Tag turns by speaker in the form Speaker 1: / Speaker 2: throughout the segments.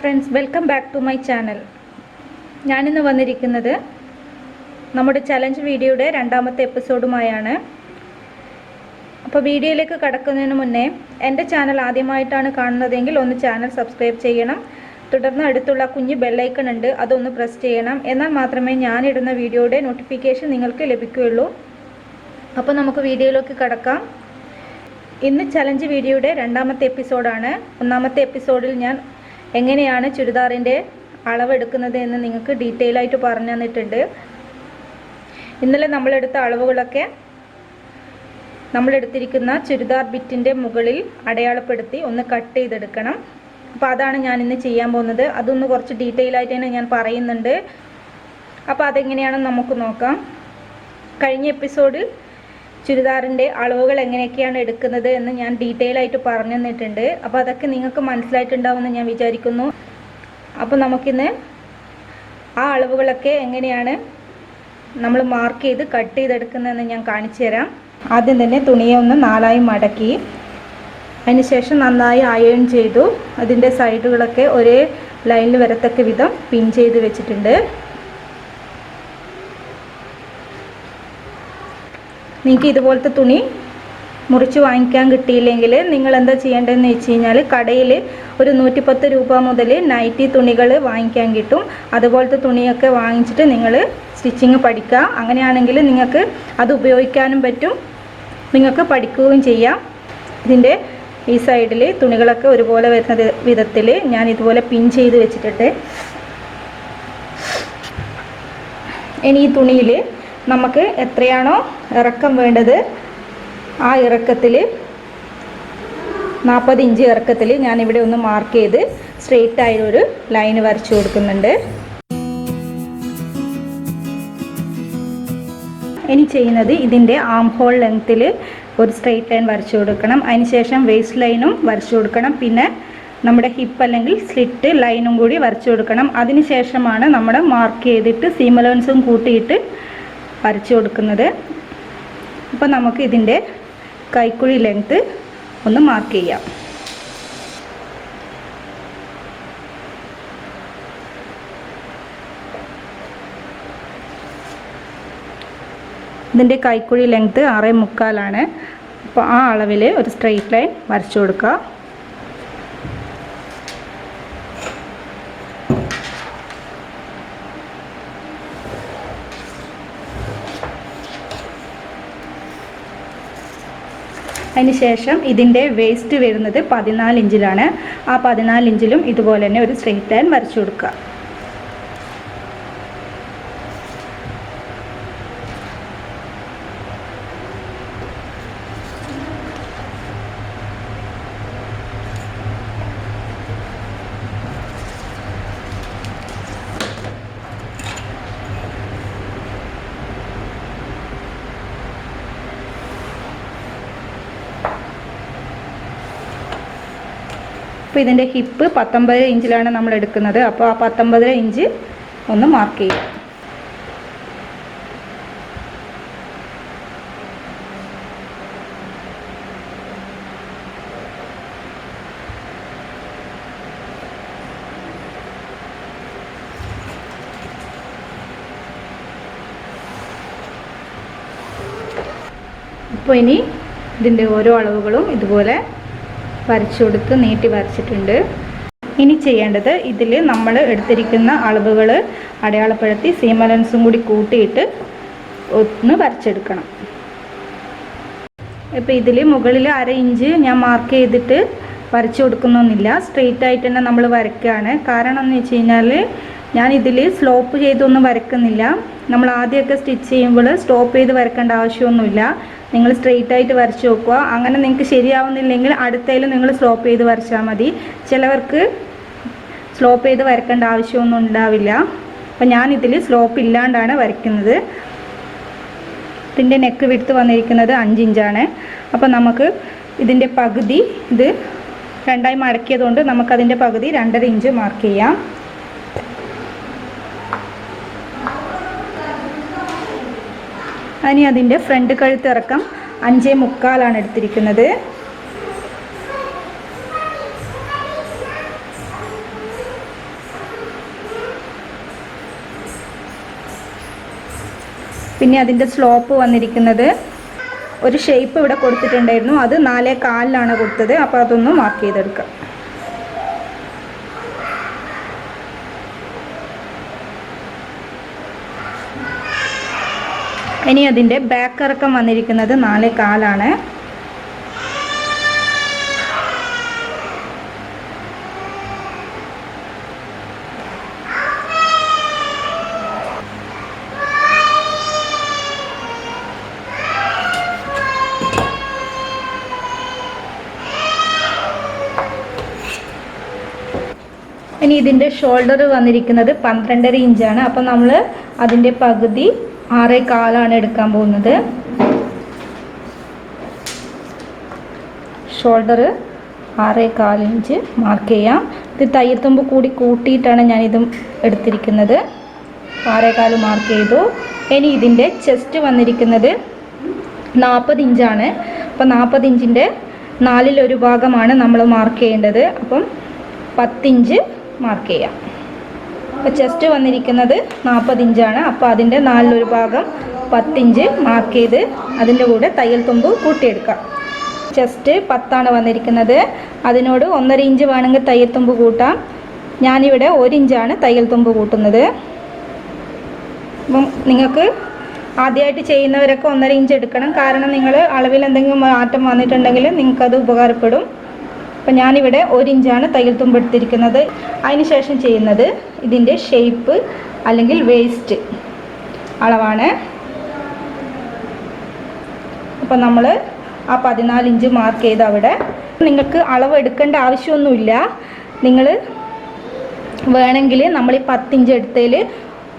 Speaker 1: Friends welcome back to my channel ഞാനിന്ന് വന്നിരിക്കുന്നത് നമ്മുടെ ചലഞ്ച് വീഡിയോയുടെ രണ്ടാമത്തെ എപ്പിസോഡുമായാണ് അപ്പോൾ വീഡിയോയിലേക്ക് കടക്കുന്നതിന് മുന്നേ എന്റെ ചാനൽ ആദ്യമായിട്ടാണ് കാണുന്നതെങ്കിൽ ഒന്ന് ചാനൽ സബ്സ്ക്രൈബ് ചെയ്യണം. തുടർന്ന് അടുത്തുള്ള കുഞ്ഞ് ബെല്ലൈക്കൺ ഉണ്ട് അതൊന്ന് പ്രസ് ചെയ്യണം. എന്നാൽ മാത്രമേ ഞാനിടുന്ന വീഡിയോയുടെ നോട്ടിഫിക്കേഷൻ നിങ്ങൾക്ക് ലഭിക്കുകയുള്ളൂ. അപ്പോൾ നമുക്ക് വീഡിയോയിലേക്ക് കടക്കാം. ഇന്ന് ചലഞ്ച് വീഡിയോയുടെ രണ്ടാമത്തെ എപ്പിസോഡാണ് ഒന്നാമത്തെ എപ്പിസോഡിൽ ഞാൻ എങ്ങനെയാണ് ചുരിദാറിന്റെ അളവെടുക്കുന്നത് എന്ന് നിങ്ങൾക്ക് ഡീറ്റെയിൽ ആയിട്ട് പറഞ്ഞു തന്നിട്ടുണ്ട്. ഇന്നലെ നമ്മളെടുത്ത അളവുകളൊക്കെ നമ്മളെടുത്തിരിക്കുന്ന ചുരിദാർ ബിറ്റിന്റെ മുകളിൽ അടയാളപ്പെടുത്തി ഒന്ന് കട്ട് ചെയ്തെടുക്കണം. അപ്പോൾ അതാണ് ഞാൻ ഇന്ന് ചെയ്യാൻ പോകുന്നത്. അതൊന്ന് കുറച്ച് ഡീറ്റെയിൽ ആയിട്ട് തന്നെ ഞാൻ പറയുന്നുണ്ട്. അപ്പോൾ അതെങ്ങനെയാണെന്ന് നമുക്ക് നോക്കാം. കഴിഞ്ഞ എപ്പിസോഡിൽ ചുരിദാറിന്റെ അളവുകൾ എങ്ങനെയൊക്കെയാണ് എടുക്കുന്നത് എന്ന് ഞാൻ ഡീറ്റെയിൽ ആയിട്ട് പറഞ്ഞു തന്നിട്ടുണ്ട്. അപ്പോൾ അതൊക്കെ നിങ്ങൾക്ക് മനസ്സിലായിട്ടുണ്ടാവുമെന്ന് ഞാൻ വിചാരിക്കുന്നു. അപ്പോൾ നമുക്കിന്ന് ആ അളവുകളൊക്കെ എങ്ങനെയാണ് നമ്മൾ മാർക്ക് ചെയ്ത് കട്ട് ചെയ്തെടുക്കുന്നതെന്ന് ഞാൻ കാണിച്ചു തരാം. ആദ്യം തന്നെ തുണിയെ ഒന്ന് നാലായി മടക്കി. അതിനുശേഷം നന്നായി അയേൺ ചെയ്തു. അതിന്റെ സൈഡുകളൊക്കെ ഒരേ ലൈനിൽ വരത്തക്ക വിധം പിൻ ചെയ്ത് വെച്ചിട്ടുണ്ട്. നിങ്ങൾക്ക് ഇതുപോലത്തെ തുണി മുറിച്ച് വാങ്ങിക്കാൻ കിട്ടിയില്ലെങ്കിൽ നിങ്ങൾ എന്താ ചെയ്യേണ്ടതെന്ന് വെച്ച് കഴിഞ്ഞാൽ കടയിൽ ഒരു നൂറ്റിപ്പത്ത് രൂപ മുതൽ നൈറ്റി തുണികൾ വാങ്ങിക്കാൻ കിട്ടും. അതുപോലത്തെ തുണിയൊക്കെ വാങ്ങിച്ചിട്ട് നിങ്ങൾ സ്റ്റിച്ചിങ് പഠിക്കുക. അങ്ങനെയാണെങ്കിൽ നിങ്ങൾക്ക് അത് ഉപയോഗിക്കാനും പറ്റും. നിങ്ങൾക്ക് പഠിക്കുകയും ചെയ്യാം. ഇതിന്റെ ഈ സൈഡിൽ തുണികളൊക്കെ ഒരുപോലെ വരുന്ന വിധത്തിൽ ഞാൻ ഇതുപോലെ പിൻ ചെയ്ത് വെച്ചിട്ടുണ്ട് ഇനി ഈ തുണിയിൽ നമുക്ക് എത്രയാണോ ഇറക്കം വേണ്ടത്? ആ ഇറക്കത്തിൽ നാൽപ്പത് ഇഞ്ച് ഇറക്കത്തിൽ ഞാനിവിടെ ഒന്ന് മാർക്ക് ചെയ്ത് സ്ട്രെയിറ്റ് ആയ ഒരു ലൈൻ വരച്ചു കൊടുക്കുന്നുണ്ട്. ഇനി ചെയ്യുന്നത് ഇതിന്റെ ആം ഹോൾ ലെങ്ത്തിൽ ഒരു സ്ട്രെയിറ്റ് ലൈൻ വരച്ചു കൊടുക്കണം. അതിനുശേഷം വേസ്റ്റ് ലൈനും വരച്ചു കൊടുക്കണം. പിന്നെ നമ്മുടെ ഹിപ്പ് അല്ലെങ്കിൽ സ്ലിറ്റ് ലൈനും കൂടി വരച്ചു കൊടുക്കണം. അതിനുശേഷമാണ് നമ്മൾ മാർക്ക് ചെയ്തിട്ട് സീമലോൻസും കൂട്ടിയിട്ട് വരച്ചു കൊടുക്കുന്നത്. അപ്പോൾ നമുക്ക് ഇതിന്റെ കൈക്കുഴി ലെങ്ത്ത് ഒന്ന് മാർക്ക് ചെയ്യാം. ഇതിന്റെ കൈക്കുഴി ലെങ്ത്ത് ആറേ മുക്കാലാണ്. അപ്പോൾ ആ അളവിൽ ഒരു സ്ട്രെയിറ്റ് ലൈൻ വരച്ചു കൊടുക്കുക. അതിന് ശേഷം ഇതിന്റെ വേസ്റ്റ് വരുന്നത് പതിനാല് ഇഞ്ചിലാണ്. ആ പതിനാല് ഇഞ്ചിലും ഇതുപോലെ തന്നെ ഒരു സ്ട്രെയിറ്റ് ലൈൻ വരച്ചു കൊടുക്കുക. അപ്പോൾ ഇതിന്റെ ഹിപ്പ് പത്തൊമ്പത് ഇഞ്ചിലാണ് നമ്മൾ എടുക്കുന്നത്. അപ്പോൾ ആ പത്തൊമ്പതര ഇഞ്ച് ഒന്ന് മാർക്ക് ചെയ്യുക അപ്പോൾ ഇനി ഇതിന്റെ ഓരോ അളവുകളും ഇതുപോലെ വരച്ചു കൊടുത്ത് നീട്ടി വരച്ചിട്ടുണ്ട്. ഇനി ചെയ്യേണ്ടത് ഇതിൽ നമ്മൾ എടുത്തിരിക്കുന്ന അളവുകൾ അടയാളപ്പെടുത്തി സീമലൻസും കൂടി കൂട്ടിയിട്ട് ഒന്ന് വരച്ചെടുക്കണം. ഇപ്പോൾ ഇതിൽ മുകളിൽ അര ഇഞ്ച് ഞാൻ മാർക്ക് ചെയ്തിട്ട് വരച്ചു കൊടുക്കുന്നൊന്നുമില്ല. സ്ട്രെയിറ്റ് ആയിട്ട് തന്നെ നമ്മൾ വരയ്ക്കുകയാണ് കാരണം എന്ന് വെച്ച് കഴിഞ്ഞാൽ ഞാൻ ഇതിൽ സ്ലോപ്പ് ചെയ്തൊന്നും വരക്കുന്നില്ല. നമ്മൾ ആദ്യമൊക്കെ സ്റ്റിച്ച് ചെയ്യുമ്പോൾ സ്റ്റോപ്പ് ചെയ്ത് വരക്കേണ്ട ആവശ്യമൊന്നുമില്ല. നിങ്ങൾ സ്ട്രെയിറ്റ് ആയിട്ട് വരച്ച് നോക്കുക. അങ്ങനെ നിങ്ങൾക്ക് ശരിയാവുന്നില്ലെങ്കിൽ അടുത്തതിൽ നിങ്ങൾ സ്ലോപ്പ് ചെയ്ത് വരച്ചാൽ മതി. ചിലവർക്ക് സ്ലോപ്പ് ചെയ്ത് വരക്കേണ്ട ആവശ്യമൊന്നും ഉണ്ടാവില്ല. അപ്പം ഞാനിതിൽ സ്ലോപ്പ് ഇല്ലാണ്ടാണ് വരയ്ക്കുന്നത്. ഇതിന്റെ നെക്ക് വിടുത്ത് വന്നിരിക്കുന്നത് അഞ്ചിഞ്ചാണ് അപ്പം നമുക്ക് ഇതിന്റെ പകുതി ഇത് രണ്ടായി മടക്കിയതുകൊണ്ട് നമുക്കതിന്റെ പകുതി രണ്ടര ഇഞ്ച് മാർക്ക് ചെയ്യാം. ഇനി അതിന്റെ ഫ്രണ്ട് കഴുത്തിറക്കം അഞ്ചേ മുക്കാലാണ് എടുത്തിരിക്കുന്നത്. പിന്നെ അതിന്റെ സ്ലോപ്പ് വന്നിരിക്കുന്നത്. ഒരു ഷേപ്പ് ഇവിടെ കൊടുത്തിട്ടുണ്ടായിരുന്നു. അത് നാലേ കാലിലാണ് കൊടുത്തത്. അപ്പോൾ അതൊന്ന് മാർക്ക് ചെയ്തെടുക്കാം. ഇനി അതിന്റെ ബാക്ക് ഇറക്കം വന്നിരിക്കുന്നത് നാല് കാലാണ്. ഇനി ഇതിന്റെ ഷോൾഡർ വന്നിരിക്കുന്നത് പന്ത്രണ്ടര ഇഞ്ചാണ്. അപ്പം നമ്മൾ അതിന്റെ പകുതി ആറേ കാലാണ് എടുക്കാൻ പോകുന്നത്. ഷോൾഡർ ആറേ കാലിഞ്ച് മാർക്ക് ചെയ്യാം. ഇത് തയ്യത്തുമ്പ് കൂടി കൂട്ടിയിട്ടാണ് ഞാനിതും എടുത്തിരിക്കുന്നത്. ആറേ കാൽ മാർക്ക് ചെയ്തു. ഇനി ഇതിന്റെ ചെസ്റ്റ് വന്നിരിക്കുന്നത് നാൽപ്പത് ഇഞ്ചാണ്. അപ്പം നാൽപ്പത് ഇഞ്ചിന്റെ നാലിലൊരു ഭാഗമാണ് നമ്മൾ മാർക്ക് ചെയ്യേണ്ടത്. അപ്പം പത്തിഞ്ച് മാർക്ക് ചെയ്യാം. അപ്പോൾ ചെസ്റ്റ് വന്നിരിക്കുന്നത് നാൽപ്പത് ഇഞ്ചാണ്. അപ്പോൾ അതിന്റെ നാലിലൊരു ഭാഗം പത്തിഞ്ച് മാർക്ക് ചെയ്ത് അതിന്റെ കൂടെ തയ്യൽ തുമ്പ് കൂട്ടിയെടുക്കാം. ചെസ്റ്റ് പത്താണ് വന്നിരിക്കുന്നത്. അതിനോട് ഒന്നര ഇഞ്ച് വേണമെങ്കിൽ തയ്യൽ തുമ്പ് കൂട്ടാം. ഞാനിവിടെ ഒരു ഇഞ്ചാണ് തയ്യൽ തുമ്പ് കൂട്ടുന്നത്. അപ്പം നിങ്ങൾക്ക് ആദ്യമായിട്ട് ചെയ്യുന്നവരൊക്കെ ഒന്നര ഇഞ്ച് എടുക്കണം. കാരണം നിങ്ങൾ അളവിൽ എന്തെങ്കിലും മാറ്റം വന്നിട്ടുണ്ടെങ്കിൽ നിങ്ങൾക്കത് ഉപകാരപ്പെടും. അപ്പം ഞാനിവിടെ ഒരു ഇഞ്ചാണ് തയ്യൽ തുമ്പ് എടുത്തിരിക്കുന്നത്. അതിന് ശേഷം ചെയ്യുന്നത് ഇതിന്റെ ഷേപ്പ് അല്ലെങ്കിൽ വേസ്റ്റ് അളവാണ്. അപ്പം നമ്മൾ ആ പതിനാല് ഇഞ്ച് മാർക്ക് ചെയ്ത് അവിടെ. നിങ്ങൾക്ക് അളവ് എടുക്കേണ്ട ആവശ്യമൊന്നുമില്ല. നിങ്ങൾ വേണമെങ്കിൽ നമ്മൾ ഈ പത്തിഞ്ച് എടുത്തതിൽ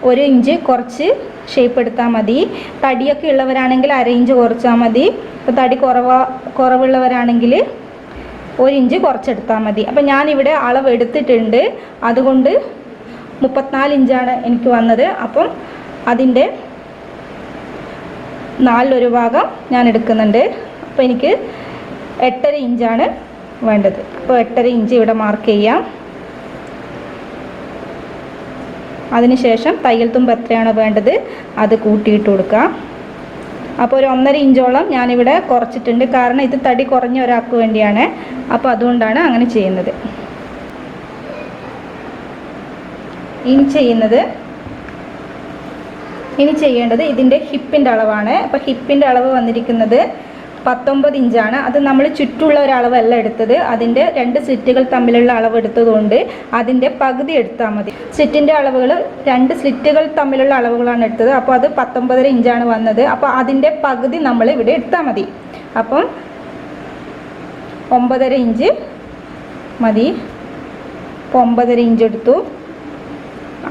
Speaker 1: ഒരു ഇഞ്ച് കുറച്ച് ഷേപ്പ് എടുത്താൽ മതി. തടിയൊക്കെ ഉള്ളവരാണെങ്കിൽ അര ഇഞ്ച് കുറച്ചാൽ മതി. ഇപ്പോൾ തടി കുറവ കുറവുള്ളവരാണെങ്കിൽ ഒരു ഇഞ്ച് കുറച്ചെടുത്താൽ മതി. അപ്പം ഞാനിവിടെ അളവ് എടുത്തിട്ടുണ്ട്. അതുകൊണ്ട് മുപ്പത്തിനാല് ഇഞ്ചാണ് എനിക്ക് വന്നത്. അപ്പം അതിന്റെ നാലിലൊരു ഭാഗം ഞാൻ എടുക്കുന്നുണ്ട്. അപ്പോൾ എനിക്ക് എട്ടര ഇഞ്ചാണ് വേണ്ടത്. അപ്പോൾ എട്ടര ഇഞ്ച് ഇവിടെ മാർക്ക് ചെയ്യാം. അതിനുശേഷം തയ്യൽ തുമ്പ് എത്രയാണ് വേണ്ടത് അത് കൂട്ടിയിട്ട് കൊടുക്കാം. അപ്പോൾ ഒരു ഒന്നര ഇഞ്ചോളം ഞാനിവിടെ കുറച്ചിട്ടുണ്ട്. കാരണം ഇത് തടി കുറഞ്ഞ ഒരാൾക്ക് വേണ്ടിയാണ്. അപ്പോൾ അതുകൊണ്ടാണ് അങ്ങനെ ചെയ്യുന്നത്. ഇനി ചെയ്യുന്നത് ഇനി ചെയ്യേണ്ടത് ഇതിന്റെ ഹിപ്പിന്റെ അളവാണ്. അപ്പോൾ ഹിപ്പിന്റെ അളവ് വന്നിരിക്കുന്നത് പത്തൊമ്പത് ഇഞ്ചാണ്. അത് നമ്മൾ ചുറ്റുള്ള ഒരളവല്ല എടുത്തത്. അതിന്റെ രണ്ട് സ്ലിറ്റുകൾ തമ്മിലുള്ള അളവ് എടുത്തതുകൊണ്ട് അതിന്റെ പകുതി എടുത്താൽ മതി. സ്ലിറ്റിന്റെ അളവുകൾ രണ്ട് സ്ലിറ്റുകൾ തമ്മിലുള്ള അളവുകളാണ് എടുത്തത്. അപ്പോൾ അത് പത്തൊമ്പതര ഇഞ്ചാണ് വന്നത്. അപ്പോൾ അതിന്റെ പകുതി നമ്മൾ ഇവിടെ എടുത്താൽ മതി. അപ്പം ഒമ്പതര ഇഞ്ച് മതി. അപ്പോൾ ഒമ്പതര ഇഞ്ച് എടുത്തു.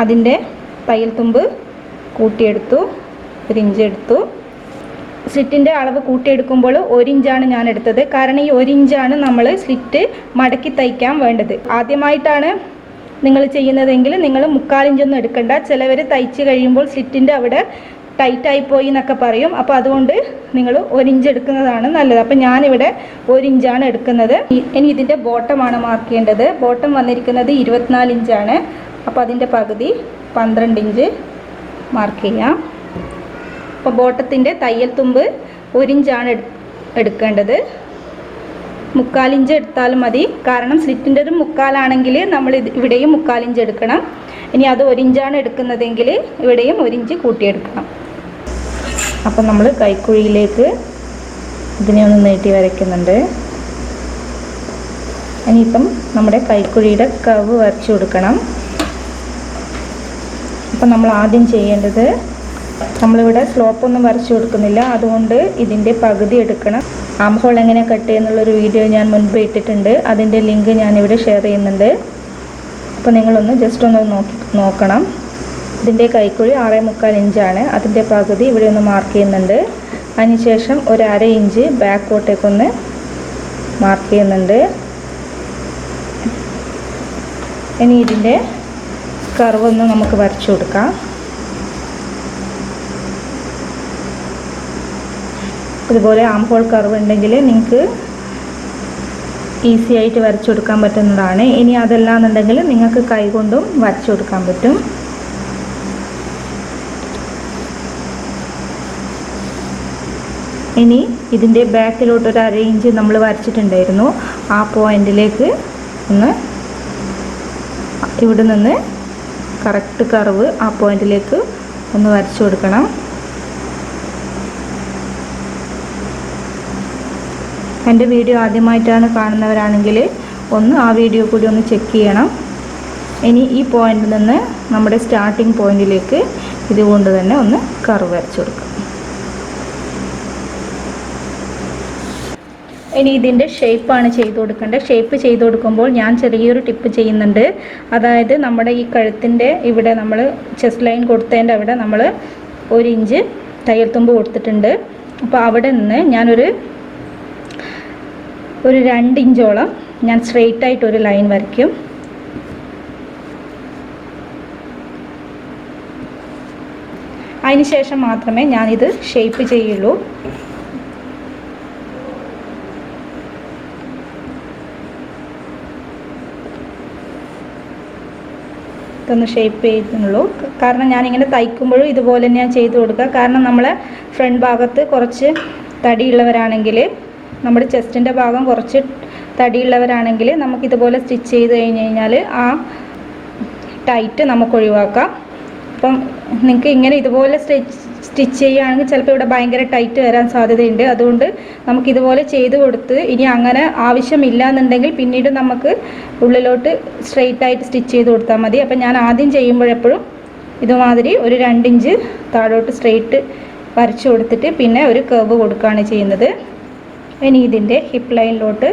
Speaker 1: അതിന്റെ തയ്യൽ തുമ്പ് കൂട്ടിയെടുത്തു ഒരു ഇഞ്ച് എടുത്തു സ്ലിറ്റിന്റെ അളവ് കൂട്ടിയെടുക്കുമ്പോൾ ഒരിഞ്ചാണ് ഞാൻ എടുത്തത്. കാരണം ഈ ഒരിഞ്ചാണ് നമ്മൾ സ്ലിറ്റ് മടക്കി തയ്ക്കാൻ വേണ്ടത്. ആദ്യമായിട്ടാണ് നിങ്ങൾ ചെയ്യുന്നതെങ്കിൽ നിങ്ങൾ മുക്കാലിഞ്ചൊന്നും എടുക്കണ്ട. ചിലവർ തയ്ച്ച് കഴിയുമ്പോൾ സ്ലിറ്റിന്റെ അവിടെ ടൈറ്റായി പോയി എന്നൊക്കെ പറയും. അപ്പോൾ അതുകൊണ്ട് നിങ്ങൾ ഒരു ഇഞ്ച് എടുക്കുന്നതാണ് നല്ലത്. അപ്പോൾ ഞാനിവിടെ ഒരു ഇഞ്ചാണ് എടുക്കുന്നത്. ഇനി ഇതിന്റെ ബോട്ടമാണ് മാർക്ക് ചെയ്യേണ്ടത്. ബോട്ടം വന്നിരിക്കുന്നത് ഇരുപത്തിനാല് ഇഞ്ചാണ്. അപ്പോൾ അതിന്റെ പകുതി പന്ത്രണ്ട് ഇഞ്ച് മാർക്ക് ചെയ്യാം. അപ്പോൾ ബോട്ടത്തിന്റെ തയ്യൽ തുമ്പ് ഒരു ഇഞ്ചാണ് എടു- എടുക്കേണ്ടത്. മുക്കാലിഞ്ച് എടുത്താലും മതി. കാരണം സ്ലിറ്റിന്റെ ഒരു മുക്കാലാണെങ്കിൽ നമ്മൾ ഇവിടെയും മുക്കാലിഞ്ച് എടുക്കണം. ഇനി അത് ഒരിഞ്ചാണ് എടുക്കുന്നതെങ്കിൽ ഇവിടെയും ഒരിഞ്ച് കൂട്ടിയെടുക്കണം. അപ്പം നമ്മൾ കൈക്കുഴിയിലേക്ക് ഇതിനെ ഒന്ന് നീട്ടി വരയ്ക്കുന്നുണ്ട്. ഇനിയിപ്പം നമ്മുടെ കൈക്കുഴിയുടെ കവ് വരച്ചു കൊടുക്കണം. അപ്പം നമ്മൾ ആദ്യം ചെയ്യേണ്ടത് നമ്മളിവിടെ സ്ലോപ്പ് ഒന്നും വരച്ചു കൊടുക്കുന്നില്ല. അതുകൊണ്ട് ഇതിന്റെ പകുതി എടുക്കണം. ആം ഹോൾ എങ്ങനെ കട്ട് ചെയ്യുന്നുള്ളൊരു വീഡിയോ ഞാൻ മുൻപ് ഇട്ടിട്ടുണ്ട്. അതിന്റെ ലിങ്ക് ഞാനിവിടെ ഷെയർ ചെയ്യുന്നുണ്ട്. അപ്പോൾ നിങ്ങളൊന്ന് ജസ്റ്റ് ഒന്ന് നോക്കി നോക്കണം. ഇതിന്റെ കൈക്കുഴി ആറേ മുക്കാൽ ഇഞ്ചാണ്. അതിന്റെ പകുതി ഇവിടെ ഒന്ന് മാർക്ക് ചെയ്യുന്നുണ്ട്. അതിനുശേഷം ഒരു അര ഇഞ്ച് ബാക്കോട്ടേക്കൊന്ന് മാർക്ക് ചെയ്യുന്നുണ്ട്. ഇനി ഇതിന്റെ കർവൊന്ന് നമുക്ക് വരച്ചു കൊടുക്കാം. ഇതുപോലെ ആം ഹോൾ കർവ് ഉണ്ടെങ്കിൽ നിങ്ങൾക്ക് ഈസി ആയിട്ട് വരച്ചു കൊടുക്കാൻ പറ്റുന്നതാണ്. ഇനി അതല്ല എന്നുണ്ടെങ്കിൽ നിങ്ങൾക്ക് കൈകൊണ്ടും വരച്ചു കൊടുക്കാൻ പറ്റും. ഇനി ഇതിന്റെ ബാക്കിലോട്ട് ഒരു അര നമ്മൾ വരച്ചിട്ടുണ്ടായിരുന്നു. ആ പോയിന്റിലേക്ക് ഒന്ന് ഇവിടെ നിന്ന് കറക്റ്റ് കർവ് ആ പോയിന്റിലേക്ക് ഒന്ന് വരച്ചു കൊടുക്കണം. എന്റെ വീഡിയോ ആദ്യമായിട്ടാണ് കാണുന്നവരാണെങ്കിൽ ഒന്ന് ആ വീഡിയോ കൂടി ഒന്ന് ചെക്ക് ചെയ്യണം. ഇനി ഈ പോയിന്റിൽ നിന്ന് നമ്മുടെ സ്റ്റാർട്ടിംഗ് പോയിന്റിലേക്ക് ഇതുകൊണ്ട് തന്നെ ഒന്ന് കർവ് വരച്ചു കൊടുക്കാം. ഇനി ഇതിന്റെ ഷേപ്പാണ് ചെയ്ത് കൊടുക്കേണ്ടത്. ഷേപ്പ് ചെയ്ത് കൊടുക്കുമ്പോൾ ഞാൻ ചെറിയൊരു ടിപ്പ് ചെയ്യുന്നുണ്ട്. അതായത് നമ്മുടെ ഈ കഴുത്തിന്റെ ഇവിടെ നമ്മൾ ചെസ്റ്റ് ലൈൻ കൊടുത്തതിന്റെ അവിടെ നമ്മൾ ഒരു ഇഞ്ച് തയ്യൽ തുമ്പ് കൊടുത്തിട്ടുണ്ട്. അപ്പോൾ അവിടെ നിന്ന് ഞാനൊരു ഒരു രണ്ട് ഇഞ്ചോളം ഞാൻ സ്ട്രെയിറ്റ് ആയിട്ട് ഒരു ലൈൻ വരയ്ക്കും. അതിന് ശേഷം മാത്രമേ ഞാനിത് ഷേപ്പ് ചെയ്യുള്ളൂ. ഇതൊന്ന് ഷേപ്പ് ചെയ്യുന്നുള്ളൂ. കാരണം ഞാനിങ്ങനെ തയ്ക്കുമ്പോഴും ഇതുപോലെ ഞാൻ ചെയ്ത് കൊടുക്കുക. കാരണം നമ്മളെ ഫ്രണ്ട് ഭാഗത്ത് കുറച്ച് തടിയുള്ളവരാണെങ്കിൽ നമ്മുടെ ചെസ്റ്റിന്റെ ഭാഗം കുറച്ച് തടിയുള്ളവരാണെങ്കിൽ നമുക്കിതുപോലെ സ്റ്റിച്ച് ചെയ്ത് കഴിഞ്ഞ് കഴിഞ്ഞാൽ ആ ടൈറ്റ് നമുക്ക് ഒഴിവാക്കാം. അപ്പം നിങ്ങൾക്ക് ഇങ്ങനെ ഇതുപോലെ സ്റ്റിച്ച് സ്റ്റിച്ച് ചെയ്യുകയാണെങ്കിൽ ചിലപ്പോൾ ഇവിടെ ഭയങ്കര ടൈറ്റ് വരാൻ സാധ്യതയുണ്ട്. അതുകൊണ്ട് നമുക്ക് ഇതുപോലെ ചെയ്ത് കൊടുത്ത് ഇനി അങ്ങനെ ആവശ്യമില്ല എന്നുണ്ടെങ്കിൽ പിന്നീട് നമുക്ക് ഉള്ളിലോട്ട് സ്ട്രെയിറ്റ് ആയിട്ട് സ്റ്റിച്ച് ചെയ്ത് കൊടുത്താൽ മതി. അപ്പം ഞാൻ ആദ്യം ചെയ്യുമ്പോഴെപ്പോഴും ഇതുമാതിരി ഒരു രണ്ടിഞ്ച് താഴോട്ട് സ്ട്രെയിറ്റ് വരച്ചു കൊടുത്തിട്ട് പിന്നെ ഒരു കർവ് കൊടുക്കുകയാണ് ചെയ്യുന്നത്. ഇനി ഇതിന്റെ ഹിപ്പ് ലൈനിലോട്ട്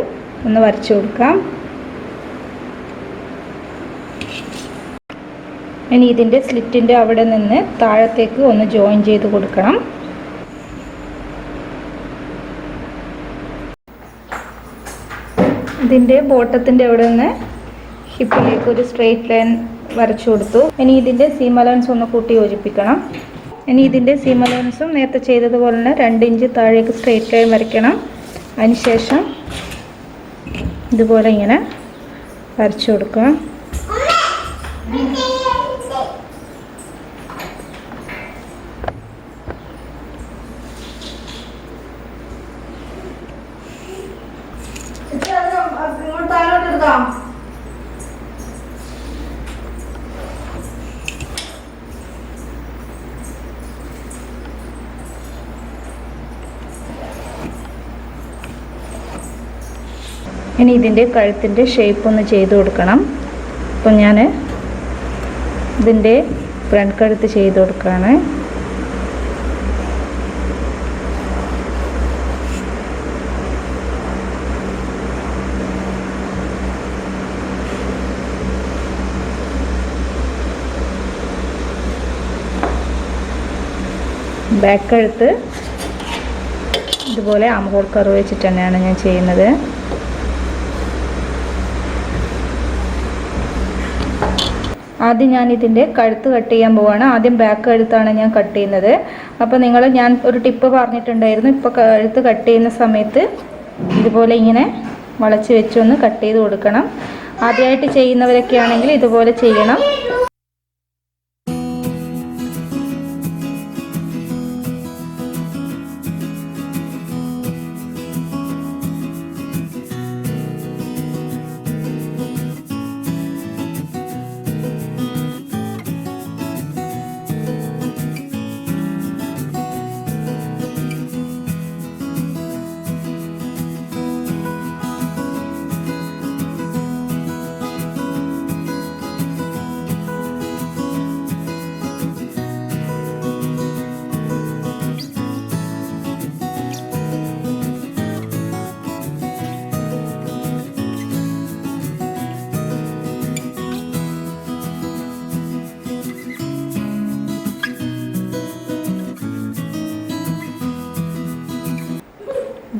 Speaker 1: ഒന്ന് വരച്ചു കൊടുക്കാം. ഇനി ഇതിന്റെ സ്ലിറ്റിന്റെ അവിടെ നിന്ന് താഴത്തേക്ക് ഒന്ന് ജോയിൻ ചെയ്ത് കൊടുക്കണം. ഇതിന്റെ ബോട്ടത്തിന്റെ അവിടെ നിന്ന് ഹിപ്പിലേക്ക് ഒരു സ്ട്രെയിറ്റ് ലൈൻ വരച്ചു കൊടുത്തു. ഇനി ഇതിന്റെ സീമ ലൈൻസ് ഒന്ന് കൂട്ടി യോജിപ്പിക്കണം. ഇനി ഇതിന്റെ സീമ ലൈൻസും നേരത്തെ ചെയ്തതുപോലെ തന്നെ രണ്ട് ഇഞ്ച് താഴേക്ക് സ്ട്രെയിറ്റ് ലൈൻ വരയ്ക്കണം. അതിനുശേഷം ഇതുപോലെ ഇങ്ങനെ വരച്ചു കൊടുക്കുക. ഇനി ഇതിന്റെ കഴുത്തിന്റെ ഷേപ്പ് ഒന്ന് ചെയ്ത് കൊടുക്കണം. അപ്പോൾ ഞാൻ ഇതിന്റെ ഫ്രണ്ട് കഴുത്ത് ചെയ്ത് കൊടുക്കുകയാണ് ബാക്ക് കഴുത്ത് ഇതുപോലെ ആംഹോൾ കർവ് വെച്ചിട്ട് തന്നെയാണ് ഞാൻ ചെയ്യുന്നത്. ആദ്യം ഞാൻ ഇതിന്റെ കഴുത്ത് കട്ട് ചെയ്യാൻ പോവാണ്. ആദ്യം ബാക്ക് കഴുത്താണ് ഞാൻ കട്ട് ചെയ്യുന്നത്. അപ്പോൾ നിങ്ങൾ ഞാൻ ഒരു ടിപ്പ് പറഞ്ഞിട്ടുണ്ടായിരുന്നു. ഇപ്പോൾ കഴുത്ത് കട്ട് ചെയ്യുന്ന സമയത്ത് ഇതുപോലെ ഇങ്ങനെ വളച്ച് വെച്ചൊന്ന് കട്ട് ചെയ്ത് കൊടുക്കണം. ആദ്യമായിട്ട് ചെയ്യുന്നവരൊക്കെ ആണെങ്കിൽ ഇതുപോലെ ചെയ്യണം.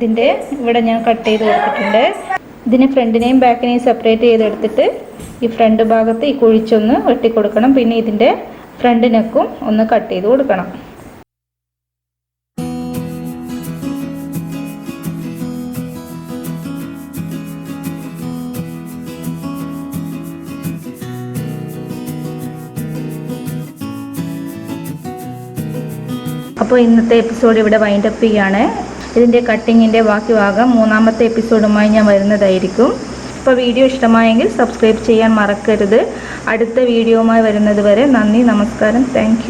Speaker 1: ഇതിന്റെ ഇവിടെ ഞാൻ കട്ട് ചെയ്ത് കൊടുത്തിട്ടുണ്ട്. ഇതിന് ഫ്രണ്ടിനെയും ബാക്കിനെയും സെപ്പറേറ്റ് ചെയ്തെടുത്തിട്ട് ഈ ഫ്രണ്ട് ഭാഗത്ത് ഈ കുഴിച്ചൊന്ന് വെട്ടിക്കൊടുക്കണം. പിന്നെ ഇതിന്റെ ഫ്രണ്ട് നെക്കും ഒന്ന് കട്ട് ചെയ്ത് കൊടുക്കണം. അപ്പോൾ ഇന്നത്തെ എപ്പിസോഡ് ഇവിടെ വൈൻഡപ്പ് ചെയ്യാണ് ഇതിന്റെ കട്ടിങ്ങിന്റെ ബാക്കി ഭാഗം മൂന്നാമത്തെ എപ്പിസോഡുമായി ഞാൻ വരുന്നതായിരിക്കും. ഇപ്പോൾ വീഡിയോ ഇഷ്ടമായെങ്കിൽ സബ്സ്ക്രൈബ് ചെയ്യാൻ മറക്കരുത്. അടുത്ത വീഡിയോയുമായി വരുന്നത് വരെ നന്ദി നമസ്കാരം. താങ്ക്